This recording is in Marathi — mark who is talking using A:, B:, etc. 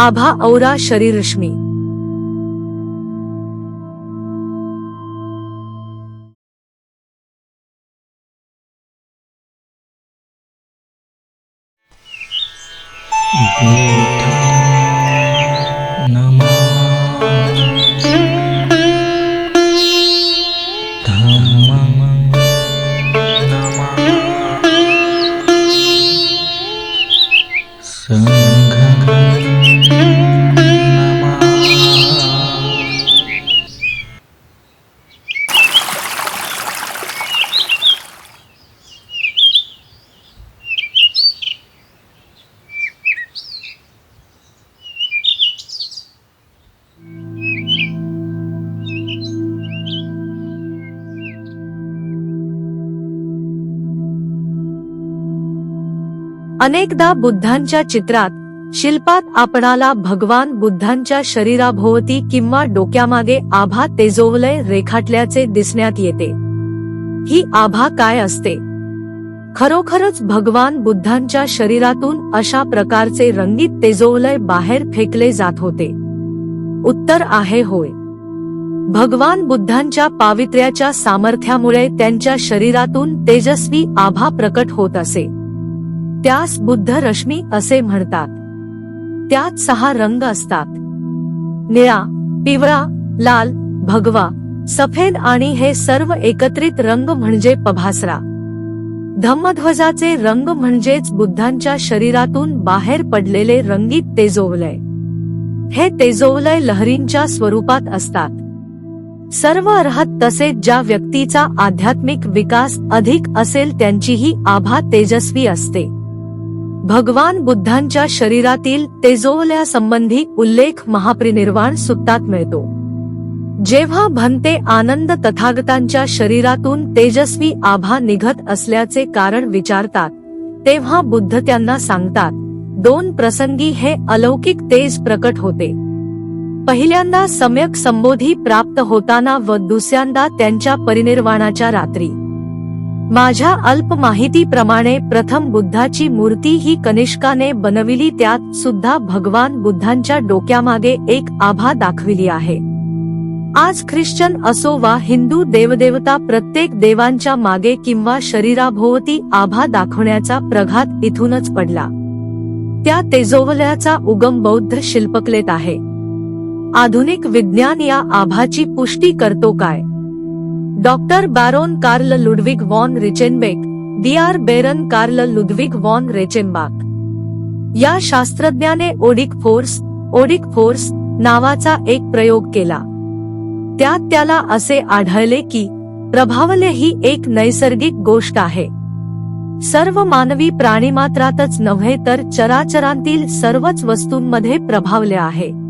A: आभा औरा शरीरश्मी. अनेकदा बुद्धांच्या चित्रात शिल्पात आपणाला भगवान बुद्धांच्या शरीराभोवती किंवा डोक्यामागे आभा तेजोवलय रेखाटल्याचे दिसण्यात येते. ही आभा काय असते? खरोखरच भगवान बुद्धांच्या शरीरातून अशा प्रकारचे रंगीत तेजोवलय बाहेर फेकले जात होते. उत्तर आहे होय. भगवान बुद्धांच्या पावित्र्याच्या सामर्थ्यामुळे त्यांच्या शरीरातून तेजस्वी आभा प्रकट होत असे. त्यास बुद्ध रश्मी असे म्हणतात. त्यात सहा रंग असतात. निळा पिवळा लाल भगवा सफेद आणि हे सर्व एकत्रित रंग म्हणजे पभासरा. धम्मध्वजाचे रंग म्हणजेच बुद्धांच्या शरीरातून बाहेर पडलेले रंगीत तेजोवलय. हे तेजोवलय लहरींच्या स्वरूपात असतात. सर्व अर्हत तसेच ज्या व्यक्तीचा आध्यात्मिक विकास अधिक असेल त्यांचीही आभा तेजस्वी असते. भगवान बुद्धांच्या शरीरातील तेजोवल्यासंबंधी उल्लेख महाप्रिनिर्वाण सुत्तात मिळतो. जेव्हा भंते आनंद तथागतांच्या शरीरातून तेजस्वी आभा निघत असल्याचे कारण विचारतात तेव्हा बुद्ध त्यांना सांगतात दोन प्रसंगी हे अलौकिक तेज प्रकट होते. पहिल्यांदा सम्यक संबोधी प्राप्त होताना व दुसऱ्यांदा त्यांच्या परिनिर्वाणाच्या रात्री. माझ्या अल्प माहितीप्रमाणे प्रथम बुद्धाची मूर्ती ही कनिष्काने बनविली त्यात सुद्धा भगवान बुद्धांच्या डोक्यामागे एक आभा दाखविली आहे. आज ख्रिश्चन असो वा हिंदू देवदेवता प्रत्येक देवांच्या मागे किंवा शरीराभोवती आभा दाखवण्याचा प्रघात इथूनच पडला. त्या तेजोवल्याचा उगम बौद्ध शिल्पकलेत आहे. आधुनिक विज्ञान या आभाची पुष्टी करतो काय? Doctor Baron Karl Ludwig von Reichenbach D R Baron Karl Ludwig von Reichenbach. या शास्त्रज्ञाने ओडिक फोर्स ओडिक फोर्स नावाचा एक प्रयोग केला. त्यात त्याला असे आढळले की प्रभावले ही एक नैसर्गिक गोष्ट आहे. सर्व मानवी प्राणीमात्रातच नव्हे तर चराचरांतील सर्वच वस्तूंमध्ये प्रभावले आहे.